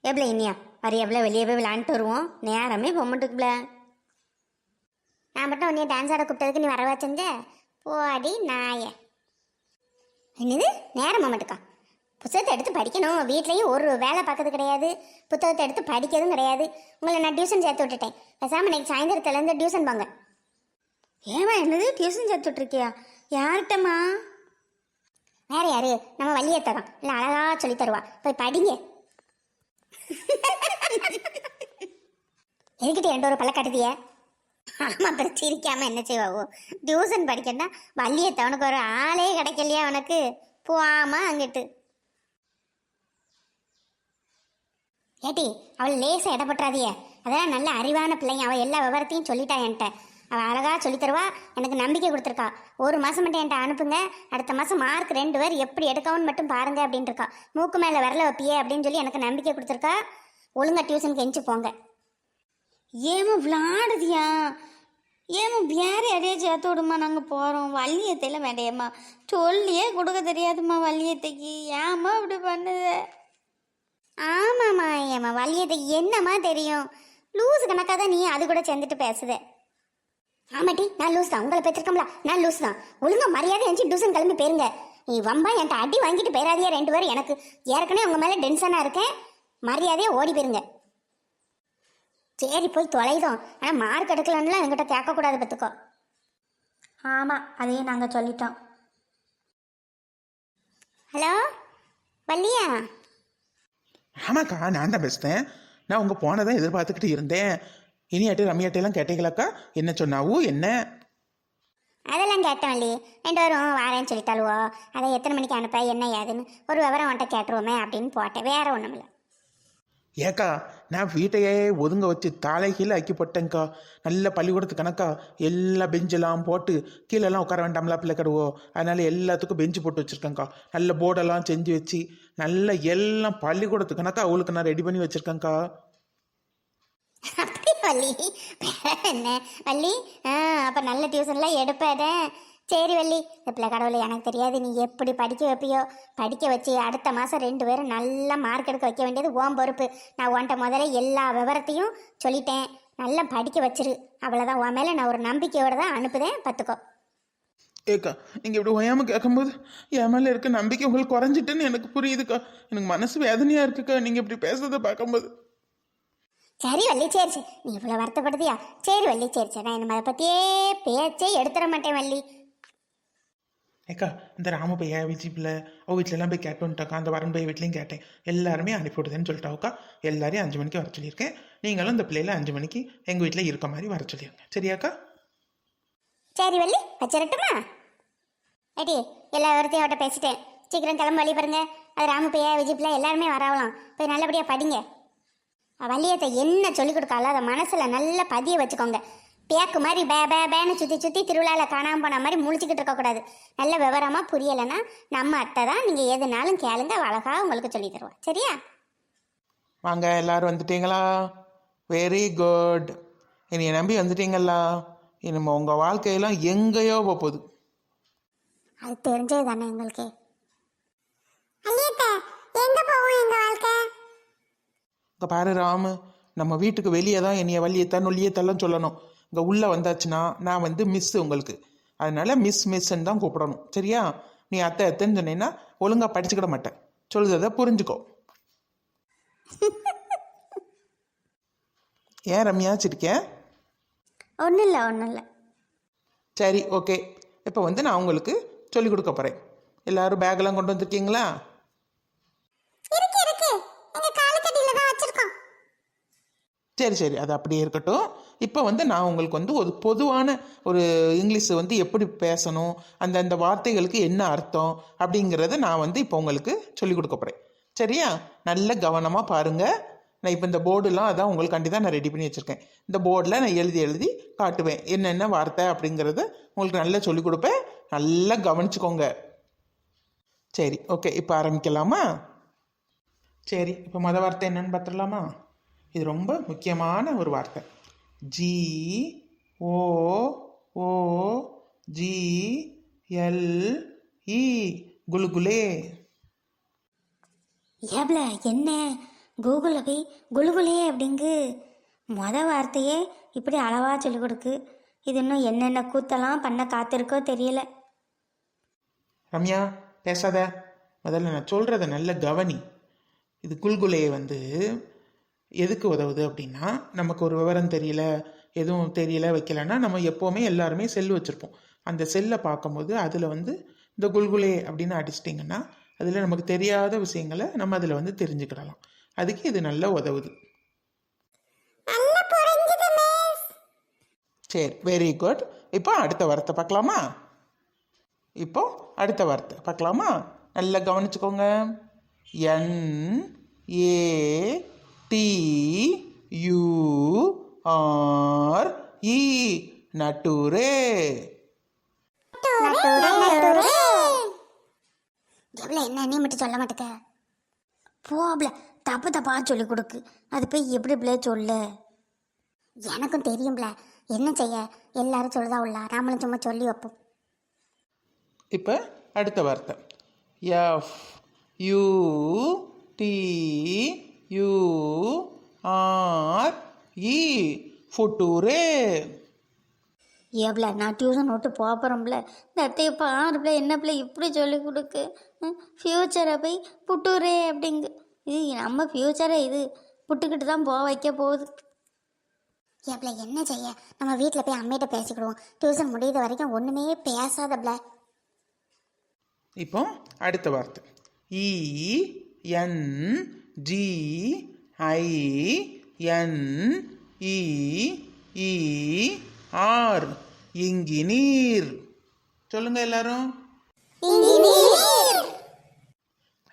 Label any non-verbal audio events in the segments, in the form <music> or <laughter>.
எவ்வளோ இனியா? வர எவ்வளோ வெளியே போய் விளையாண்டுட்டு வருவோம். நேரமே போக நான் மட்டும் உன்னைய டான்ஸ் ஆட கூப்பிட்டதுக்கு நீ வரவா செஞ்ச? போடி நாய. என்னது? நேரம் மாட்டேக்கா? புத்தகத்தை எடுத்து படிக்கணும். வீட்லேயும் ஒரு வேலை பார்க்கறது கிடையாது. புத்தகத்தை எடுத்து படிக்கிறதும் கிடையாது. உங்களை நான் டியூஷன் சேர்த்து விட்டுட்டேன். பேசாமல் இன்னைக்கு சாயந்தரத்துலேருந்து டியூஷன் போங்க. ஏமா என்னது? டியூஷன் சேர்த்து விட்ருக்கியா யார்கிட்டம்மா? வேறு யார்? நம்ம வழியை தரோம் இல்லை அழகாக சொல்லி தருவா. போய் படிங்க. எதுக்கிட்ட ரெண்டு ஒரு பல்ல கட்டுதிய ஆமா அப்புறம் சிரிக்காம என்ன செய்வாவோ டியூசன் படிக்கன்னா வள்ளியத்தை அவனுக்கு ஒரு ஆளே கிடைக்கலையா உனக்கு போவாம அங்கிட்டு. ஏட்டி அவள் லேசாக இடப்பட்டுறாதிய அதான் நல்ல அறிவான பிள்ளைங்க. அவள் எல்லா விவரத்தையும் சொல்லிட்டா என்கிட்ட. அவள் அழகாக சொல்லித் தருவா எனக்கு நம்பிக்கை கொடுத்துருக்கா. ஒரு மாதம் மட்டும் என்கிட்ட அனுப்புங்க அடுத்த மாதம் மார்க் ரெண்டு பேர் எப்படி எடுக்கவும்னு மட்டும் பாருங்க அப்படின்ட்டு இருக்கா. மூக்கு மேலே விரல வைப்பியே அப்படின்னு சொல்லி எனக்கு நம்பிக்கை கொடுத்துருக்கா. ஒழுங்கா டியூஷனுக்கு எஞ்சி போங்க. ஏமா விளாடுதியா ஏமா வேற யாரையும் சேர்த்து விடுமா நாங்கள் போகிறோம் வள்ளியத்தையில் வேண்டையம்மா. சொல்லியே கொடுக்க தெரியாதும்மா வள்ளியத்தைக்கு. ஏமா இப்படி பண்ணுது? ஆமாம்மா ஏம்மா வள்ளியத்தை என்னம்மா தெரியும்? லூஸ் கணக்காக தான் நீ அது கூட சேர்ந்துட்டு பேசுதே. ஆமாட்டி நான் லூஸ் தான். உங்களை பெற்றிருக்கோம்ல நான் லூஸ் தான். ஒழுங்கா மரியாதை எஞ்சி டியூஷன் கிளம்பி போயிருங்க. நீ வம்பா என்கிட்ட அடி வாங்கிட்டு போயிடாதியா ரெண்டு பேரும் எனக்கு. ஏற்கனவே உங்க மேலே டென்ஷனாக இருக்கேன். மரியாதையாக ஓடி போயிருங்க. சரி போய் தொலைதோம். ஆனால் மார்க் எடுக்கலன்னா என்கிட்ட கேட்கக்கூடாது பார்த்துக்கோ. ஆமாம் அதையும் நாங்கள் சொல்லிட்டோம். ஹலோ வள்ளியா? ஆமாக்கா நான் தான் பேசுகிறேன் நான் உங்கள் போனதை எதிர்பார்த்துக்கிட்டு இருந்தேன். இனியாட்டு ரம்யாட்டையெல்லாம் கேட்டீங்களாக்கா? என்ன சொன்னாவோ என்ன? அதெல்லாம் கேட்டோம் இல்லையே ரெண்டு பேரும் வாரேன்னு சொல்லிட்டாளுவோ. அதை எத்தனை மணிக்கு அனுப்ப என்ன ஏதுன்னு ஒரு விவரம் உன்ட்ட கேட்டுருவோமே அப்படின்னு போட்டேன். வேற ஒன்றும் இல்லை. ஏக்கா நான் வீட்டையே ஒதுங்க வச்சு தாளைகீழ ஆக்கி போட்டேங்க்கா நல்ல பள்ளிக்கூடத்து கணக்கா. எல்லா பெஞ்செல்லாம் போட்டு கீழெல்லாம் உட்கார வேண்டாம்ல பிள்ளை கடுவோ. அதனால எல்லாத்துக்கும் பெஞ்சு போட்டு வச்சுருக்கேங்க்கா நல்ல போர்டெல்லாம் செஞ்சு வச்சு நல்ல எல்லாம் பள்ளிக்கூடத்து கணக்கா அவளுக்கு நான் ரெடி பண்ணி வச்சுருக்கேங்க்கா வள்ளி என்ன? வள்ளி ஆ அப்போ நல்ல டியூஷன்லாம் எடுப்பாதே சரி வள்ளி இந்த பிள்ளை கடவுளை எனக்கு தெரியாது. நீ எப்படி படிக்க வைப்பியோ? படிக்க வச்சு அடுத்த மாதம் ரெண்டு பேரும் நல்லா மார்க் எடுக்க வைக்க வேண்டியது ஓம் பொறுப்பு. நான் உன்ட்ட முதல்ல எல்லா விவரத்தையும் சொல்லிட்டேன். நல்லா படிக்க வச்சிரு. அவ்வளோதான் உன் மேலே நான் ஒரு நம்பிக்கையோட தான் அனுப்புதேன். பார்த்துக்கோ. ஏக்கா நீங்கள் இப்படி ஒயாமல் கேட்கும்போது என் மேலே இருக்க நம்பிக்கை உங்களுக்கு குறைஞ்சிட்டுன்னு எனக்கு புரியுதுக்கா. எனக்கு மனசு வேதனையாக இருக்குக்கா. நீங்கள் இப்படி பேசுறதை பார்க்கும்போது. சரி வள்ளி சரி சரி. நீ இவ்வளோ வருத்தப்படுதியா? சரி வள்ளி சரி சரி. நான் அதை பற்றியே பேச்சே எடுத்துட மாட்டேன் வள்ளி. ஏக்கா இந்த ராம பையா விஜி பிள்ளை அவ வீட்டிலலாம் போய் கேட்டு வந்துட்டாக்கா அந்த வரன் பைய வீட்லையும் கேட்டேன். எல்லாருமே அனுப்பி விடுதுன்னு சொல்லிட்டாவுக்கா எல்லாரையும் அஞ்சு மணிக்கு வர சொல்லியிருக்கேன். நீங்களும் இந்த பிள்ளையில அஞ்சு மணிக்கு எங்கள் வீட்டில் இருக்க மாதிரி வர சொல்லியிருங்க சரியாக்கா? சரி வள்ளி. வச்சிரட்டுமா? ஏடி எல்லா விவரத்தையும் அவட்ட பேசிட்டேன். சீக்கிரம் கிளம்ப வழி பாருங்க. அது ராமு பையா விஜய் பிள்ளை எல்லாருமே வரவலாம். போய் நல்லபடியாக படிங்க. அவ வள்ளியத்தை என்ன சொல்லிக் கொடுக்காளோ அதை மனசில் நல்லா பதிய வச்சுக்கோங்க. பேக்கு மாதிரி பே பே பேன்னு சுற்றி சுற்றி திருவிழாவில் காணாமல் போன மாதிரி முழிச்சிக்கிட்டு இருக்கக்கூடாது நல்ல விவரமாக புரியலைன்னா நம்ம அத்தை தான் நீங்கள் எதுனாலும் கேளுங்க அவ அழகா உங்களுக்கு சொல்லி தருவா. சரியா? வாங்க எல்லாரும் வந்துட்டீங்களா? வெரி குட் என்னைய நம்பி வந்துட்டீங்களா? இனிமே உங்கள் வாழ்க்கையெல்லாம் எங்கேயோ போக போகுது. அது தெரிஞ்சது தானே எங்களுக்கு எங்க போவோம் எங்க இங்கே பாரு ராமு நம்ம வீட்டுக்கு வெளியே தான் என்னைய வள்ளியத்தான் நொல்லியத்தெல்லாம் சொல்லணும். இங்கே உள்ளே வந்தாச்சுன்னா நான் வந்து மிஸ் உங்களுக்கு. அதனால மிஸ் மிஸ்ன்னு தான் கூப்பிடணும். சரியா? நீ அத்தை அத்தைன்னு சொன்னீங்கன்னா ஒழுங்காக படிச்சுக்கிட மாட்டேன். சொல்லுறதை புரிஞ்சுக்கோ. <laughs> ஏன் ரம்யா சிரிக்கேன் ஒன்றும் இல்லை ஒன்றும் இல்லை. சரி ஓகே இப்போ வந்து நான் உங்களுக்கு சொல்லிக் கொடுக்க போகிறேன் எல்லாரும் பேக்கெல்லாம் கொண்டு வந்திருக்கீங்களா இருக்கு இருக்கு எங்க காலக்கட்டியில தான் வச்சிருக்கோம் சரி சரி. அது அப்படியே இருக்கட்டும். இப்போ வந்து நான் உங்களுக்கு வந்து ஒரு பொதுவான ஒரு இங்கிலீஷ் வந்து எப்படி பேசணும் அந்த அந்த வார்த்தைகளுக்கு என்ன அர்த்தம் அப்படிங்கிறத நான் வந்து இப்போ உங்களுக்கு சொல்லிக் கொடுக்க போகிறேன் சரியா? நல்ல கவனமாக பாருங்கள் நான் இப்போ இந்த போர்டுலாம் அதான் உங்களுக்காண்டி தான் நான் ரெடி பண்ணி வச்சுருக்கேன். இந்த போர்டில் நான் எழுதி எழுதி காட்டுவேன். என்னென்ன வார்த்தை அப்படிங்கிறத உங்களுக்கு நல்லா சொல்லிக் கொடுப்பேன். நல்லா கவனிச்சுக்கோங்க. சரி ஓகே இப்போ ஆரம்பிக்கலாமா? சரி இப்போ மொதல் வார்த்தை என்னென்னு பார்த்துடலாமா இது ரொம்ப முக்கியமான ஒரு வார்த்தை. G O O G L E குலுகுலே ஏப்ல என்ன? கூகுளில் போய் குலுகுலே அப்படிங்கு. மொத வார்த்தையே இப்படி அளவாக சொல்லிக் கொடுக்கு. இது இன்னும் என்னென்ன கூத்தெல்லாம் பண்ண காத்திருக்கோ தெரியல. ரம்யா பேசாத. முதல்ல நான் சொல்கிறத நல்ல கவனி. இது குல்குலையை வந்து எதுக்கு உதவுது அப்படின்னா நமக்கு ஒரு விவரம் தெரியல எதுவும் தெரியல வைக்கலன்னா நம்ம எப்போவுமே எல்லாருமே செல் வச்சுருப்போம். அந்த செல்லை பார்க்கும்போது அதில் வந்து இந்த குல்குலே அப்படின்னு அடிச்சிட்டிங்கன்னா அதில் நமக்கு தெரியாத விஷயங்களை நம்ம அதில் வந்து தெரிஞ்சுக்கிடலாம். அதுக்கு இது நல்லா உதவுது. சரி வெரி குட் இப்போ அடுத்த வார்த்தை பார்க்கலாமா? இப்போ அடுத்த வார்த்தை பார்க்கலாமா? நல்லா கவனிச்சுக்கோங்க. N A T U R E. நட்டுரே. எவ்வளோ என்ன நீ மட்டும் சொல்ல மாட்டேக்க? போப்ல தப்பு தப்பா சொல்லி கொடுக்கு. அது போய் எப்படி பிள்ளை சொல்ல? எனக்கும் தெரியும்ல என்ன செய்ய? எல்லாரும் சொல்லுதா உள்ள. நாமளும் சும்மா சொல்லி வைப்போம். இப்போ அடுத்த வார்த்தை. F U T U R E ஃபுட்டூரே. ஏப்ல நான் டியூஷன் விட்டு போகிறோம்ல இந்த அத்தையை பாருப்ல என்ன பிள்ளை இப்படி சொல்லி கொடுக்கு? ஃப்யூச்சரை போய் புட்டூரே அப்படிங்கு. இது நம்ம ஃப்யூச்சரை இது. புட்டுக்கிட்டு தான் போக வைக்க போகுது. ஏப்ல என்ன செய்ய? நம்ம வீட்டில் போய் அம்மையிட்ட பேசிக்கிடுவோம். டியூஷன் முடியுற வரைக்கும் ஒன்றுமே பேசாதப்ல இப்போ அடுத்த வார்த்தை. E N G I N E E R இங்கி நீர். சொல்லுங்க எல்லாரும்.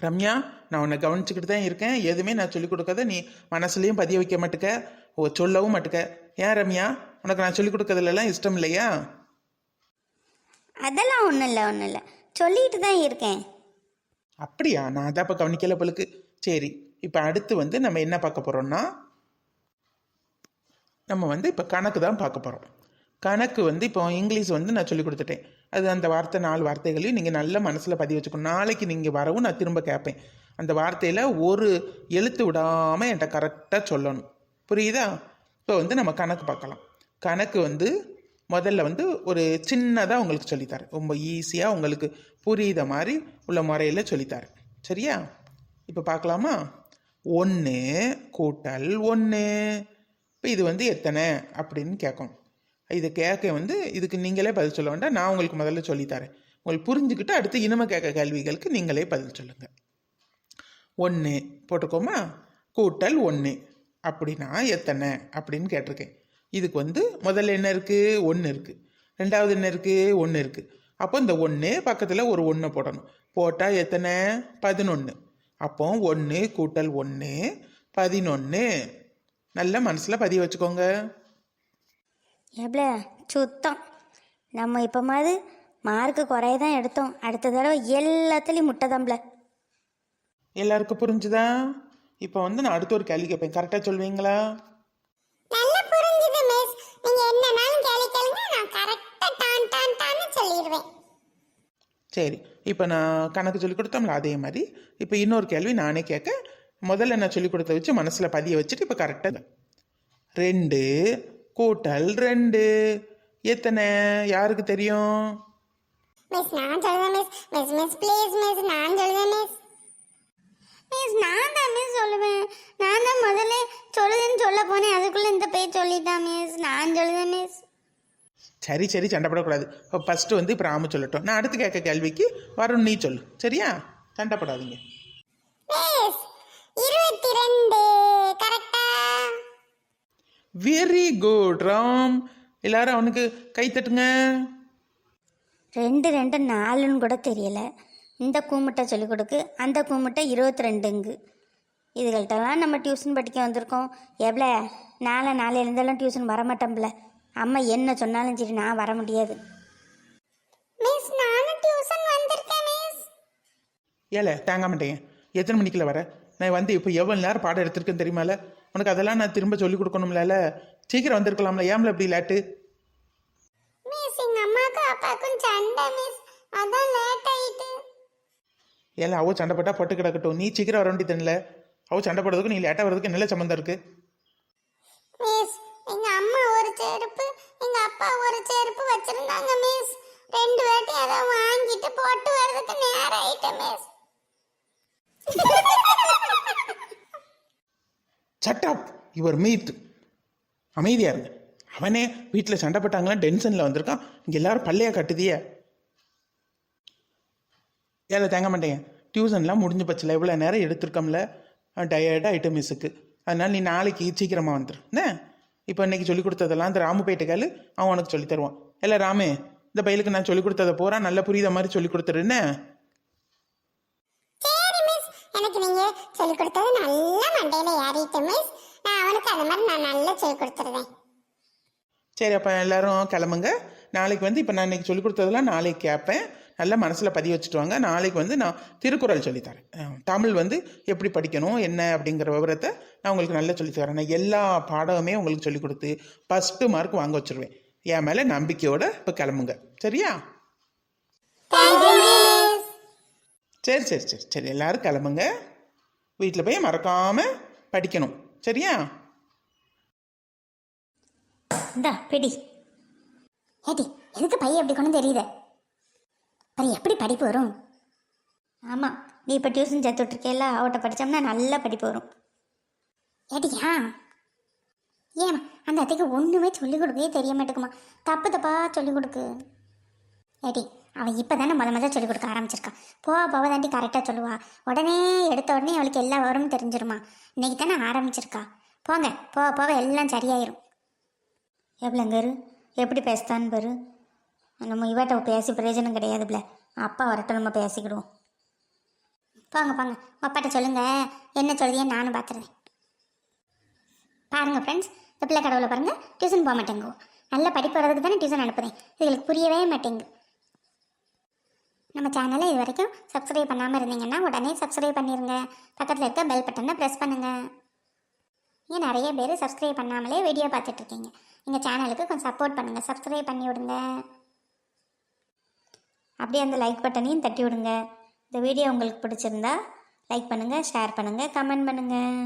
ரம்யா நான் உன்னை கவனிச்சுக்கிட்டு தான் இருக்கேன். எதுவுமே நான் சொல்லிக் கொடுக்காத. நீ மனசுலையும் பதிய வைக்க மாட்டுக்க. ஓ சொல்லவும் மாட்டுக்க. ஏன் ரம்யா? உனக்கு நான் சொல்லிக் கொடுக்கறதுலலாம் இஷ்டம் இல்லையா? அதெல்லாம் ஒன்றும் இல்லை ஒன்றும் இல்லை. சொல்லிட்டு தான் இருக்கேன். அப்படியா? நான் அதான் இப்போ கவனிக்கல போலுக்கு. சரி. இப்போ அடுத்து வந்து நம்ம என்ன பார்க்க போகிறோம்னா நம்ம வந்து இப்போ கணக்கு தான் பார்க்க போகிறோம் கணக்கு வந்து இப்போ இங்கிலீஷ் வந்து நான் சொல்லி கொடுத்துட்டேன். அது அந்த வார்த்தை நாலு வார்த்தைகளையும் நீங்கள் நல்ல மனசில் பதிவு வச்சுக்கணும். நாளைக்கு நீங்கள் வரவும் நான் திரும்ப கேட்பேன் அந்த வார்த்தையில் ஒரு எழுத்து விடாமல் என்கிட்ட கரெக்டாக சொல்லணும். புரியுதா? இப்போ வந்து நம்ம கணக்கு பார்க்கலாம். கணக்கு வந்து முதல்ல வந்து ஒரு சின்னதாக உங்களுக்கு சொல்லித்தரேன். ரொம்ப ஈஸியாக உங்களுக்கு புரியுத மாதிரி உள்ள முறையில் சொல்லித்தரேன். சரியா? இப்போ பார்க்கலாமா? ஒன்று கூட்டல் ஒன்று இப்போ இது வந்து எத்தனை அப்படின்னு கேட்கணும். இது கேட்க வந்து இதுக்கு நீங்களே பதில் சொல்ல வேண்டாம். நான் உங்களுக்கு முதல்ல சொல்லித்தரேன் உங்களுக்கு புரிஞ்சுக்கிட்டு அடுத்து இனிமே கேட்க கேள்விகளுக்கு நீங்களே பதில் சொல்லுங்கள் ஒன்று போட்டுக்கோமா? கூட்டல் ஒன்று அப்படின்னா எத்தனை அப்படின்னு கேட்டிருக்கேன். இதுக்கு வந்து முதல்ல என்ன இருக்குது ஒன்று இருக்குது ரெண்டாவது என்ன இருக்குது ஒன்று இருக்குது அப்போ இந்த ஒன்று பக்கத்தில் ஒரு ஒன்று போடணும். போட்டால் எத்தனை? பதினொன்று அப்போ ஒன்று கூட்டல் ஒன்று பதினொன்று நல்ல மனசில் பதிய வச்சுக்கோங்க. எவ்வளோ சுத்தம். நம்ம இப்போ மாதிரி மார்க்கு குறைய தான் எடுத்தோம். அடுத்த தடவை எல்லாத்துலேயும் முட்டை தான்ப்ல எல்லாருக்கும் புரிஞ்சுதா? இப்போ வந்து நான் அடுத்த ஒரு கேள்வி கேட்பேன் கரெக்டாக சொல்வீங்களா? நல்லா புரிஞ்சுது மிஸ் நீங்க என்னனாலும் கேள்வி கேளுங்க நான் கரெக்டா டான் டான் டான்னு சொல்லிடுவேன் சரி இப்போ நான் கணக்கு சொல்லி கொடுத்தோம்ல அதே மாதிரி. இப்போ இன்னொரு கேள்வி நானே கேட்க முதல்ல நான் சொல்லிக் கொடுத்த வச்சு மனசில் பதிய வச்சுட்டு இப்போ கரெக்டாக ரெண்டு கூட்டல் ரெண்டு. எத்தனை? யாருக்கு தெரியும்? மிஸ் நான் சொல்லுவேன் miss miss miss please miss நான் சொல்லுவேன் மிஸ் மிஸ் நான் தான் மிஸ் சொல்லுவேன். நான் தான் முதல்ல சொல்லுதுன்னு சொல்ல போனேன். அதுக்குள்ளே இந்த பேர் சொல்லிட்டான் மிஸ் நான் சொல்லுவேன் சரி சரி சண்டைப்படக்கூடாது. ஃபஸ்ட்டு வந்து இப்போ ராமு சொல்லட்டும். நான் அடுத்து கேட்க கேள்விக்கு வருண் நீ சொல்லு. சரியா? சண்டைப்படாதீங்க. Very good Ram. எல்லாரும் அவனுக்கு கை தட்டுங்க. ரெண்டு ரெண்டு நாலுன்னு கூட தெரியல. இந்த கூமுட்டை சொல்லிக் கொடுக்கு. அந்த கூமுட்டை இருபத்தி ரெண்டுங்கு இதுகள்கிட்டலாம் நம்ம டியூஷன் படிக்க வந்திருக்கோம். எவ்வளோ நாளை நாளையில இருந்தாலும் டியூஷன் வரமாட்டோம்ல. அம்மா என்ன சொன்னாலும் சரி நான் வர முடியாது. மிஸ் நானும் டியூஷன் வந்திருக்கேன் மிஸ் ஏல தேங்க மாட்டேன் எத்தனை மணிக்குள்ள வர? நான் வந்து இப்போ எவ்வளோ நேரம் பாடம் எடுத்திருக்கேன்னு தெரியுமால? உனக்கு அதெல்லாம் நான் திரும்ப சொல்லி கொடுக்கணும்ல சீக்கிரம் வந்திருக்கலாம்ல ஏம்ல இப்படி லேட்டு மிஸ் எங்க அம்மாக்கும் அப்பாவுக்கும் சண்டை மிஸ் அதான் லேட் ஆயிட்டு. ஏல அவ சண்டை போட்டா பொட்டு கிடக்கட்டும். நீ சீக்கிரம் வர வேண்டியதுல அவ சண்டை போடுறதுக்கு நீ லேட்டாக வர்றதுக்கு நல்ல சம்மந்தம் இருக்கு? மிஸ் எங்க அம்மா ஒரு செருப்பு எங்க அப்பா ஒரு செருப்பு வச்சிருந்தாங்க மிஸ் ரெண்டு வாட்டி அதை வாங்கிட்டு போட்டு வர்றதுக்கு நேரம் ஆயிட்டு மிஸ் சட்டப் இவர் மீத் அமைதியா இருங்க. அவனே வீட்டில் சண்டை போட்டாங்களா டென்ஷனில் வந்திருக்கான். இங்கே எல்லாரும் பள்ளையாக கட்டுதியே? ஏல தேங்க மாட்டேங்க டியூஷன்லாம் முடிஞ்சு பச்சில் இவ்வளோ நேரம் எடுத்திருக்கோம்ல. டயர்டாக ஐட்டம் மிஸ்ஸுக்கு அதனால் நீ நாளைக்கு சீக்கிரமாக வந்துரு. என்ன? இப்போ இன்னைக்கு சொல்லி கொடுத்ததெல்லாம் இந்த ராமு போயிட்டு கேளு அவன் உனக்கு சொல்லி தருவான். இல்லை ராமே இந்த பையலுக்கு நான் சொல்லி கொடுத்ததை பூரா நல்லா புரியுத மாதிரி சொல்லி கொடுத்துரு என்ன? சரி மிஸ் எனக்கு நீங்க சொல்லி கொடுத்தது நல்லா மண்டையில ஏறிட்டு மிஸ் நான் அவனுக்கு மாதிரி நான் நல்லா சொல்லி கொடுத்துருவேன். சரி அப்போ எல்லாரும் கிளம்புங்க. நாளைக்கு வந்து இப்போ நான் இன்னைக்கு சொல்லி கொடுத்ததெல்லாம் நாளைக்கு கேட்பேன் நல்லா மனசில் பதிய வச்சுட்டு வாங்க நாளைக்கு வந்து நான் திருக்குறள் சொல்லித்தரேன். தமிழ் வந்து எப்படி படிக்கணும் என்ன அப்படிங்கிற விவரத்தை நான் உங்களுக்கு நல்லா சொல்லித்தரேன். நான் எல்லா பாடமுமே உங்களுக்கு சொல்லிக் கொடுத்து ஃபஸ்ட்டு மார்க் வாங்க வச்சுருவேன். என் மேலே நம்பிக்கையோட இப்போ கிளம்புங்க. சரியா? சரி சரி சரி சரி. எல்லோரும் கிளம்புங்க. வீட்டில் போய் மறக்காமல் படிக்கணும். சரியா? இந்தா பிடி. ஏடி எதுக்கு பையன் எப்படி கொண்டு தெரியுது அப்புறம் எப்படி படிப்பு வரும்? ஆமாம் நீ இப்போ டியூஷன் சேர்த்து விட்ருக்கேல அவட்ட படித்தோம்னா நல்ல படிப்பு வரும். ஏடியா ஏமா அந்த அத்தைக்கு ஒன்றுமே சொல்லிக் கொடுக்கவே தெரிய மாட்டேங்குமா? தப்பு தப்பா சொல்லிக் கொடுக்கு. ஏடி அவன் இப்போ தானே முத முதல் சொல்லிக் கொடுக்க ஆரம்பிச்சிருக்கான் போக போக தாண்டி கரெக்டாக சொல்லுவா. உடனே எடுத்த உடனே அவளுக்கு எல்லா வரும் தெரிஞ்சிருமா. இன்னைக்கு தானே ஆரம்பிச்சிருக்கா. போங்க போக போக எல்லாம் சரியாயிரும். எவ்வளோங்க எப்படி பேசுதான்னு பாரு. நம்ம இவட்ட பேசி பிரயோஜனம் கிடையாதுப்ல. அப்பா வரட்டும் நம்ம பேசிக்கிடுவோம். போங்க போங்க அப்பாட்ட சொல்லுங்க. என்ன சொல்லுதியே நானும் பார்த்துறேன் பாருங்க ஃப்ரெண்ட்ஸ் இந்த பிள்ளை கடவுளை பாருங்க. டியூஷன் போக மாட்டேங்கோ. நல்ல படிப்பு வர்றதுக்கு தானே டியூஷன் அனுப்புறேன். இதுகளுக்கு புரியவே மாட்டேங்கு நம்ம சேனலை இது வரைக்கும் சப்ஸ்கிரைப் பண்ணாமல் இருந்தீங்கன்னா உடனே சப்ஸ்கிரைப் பண்ணிடுங்க பக்கத்தில் இருக்க பெல் பட்டனை ப்ரெஸ் பண்ணுங்கள் ஏன் நிறைய பேர் சப்ஸ்கிரைப் பண்ணாமலே வீடியோ பார்த்துட்ருக்கீங்க எங்கள் சேனலுக்கு கொஞ்சம் சப்போர்ட் பண்ணுங்கள் சப்ஸ்கிரைப் பண்ணி விடுங்க. அப்படியே அந்த லைக் பட்டனையும் தட்டி விடுங்க இந்த வீடியோ உங்களுக்கு பிடிச்சிருந்தா லைக் பண்ணுங்கள் ஷேர் பண்ணுங்கள் கமெண்ட் பண்ணுங்கள்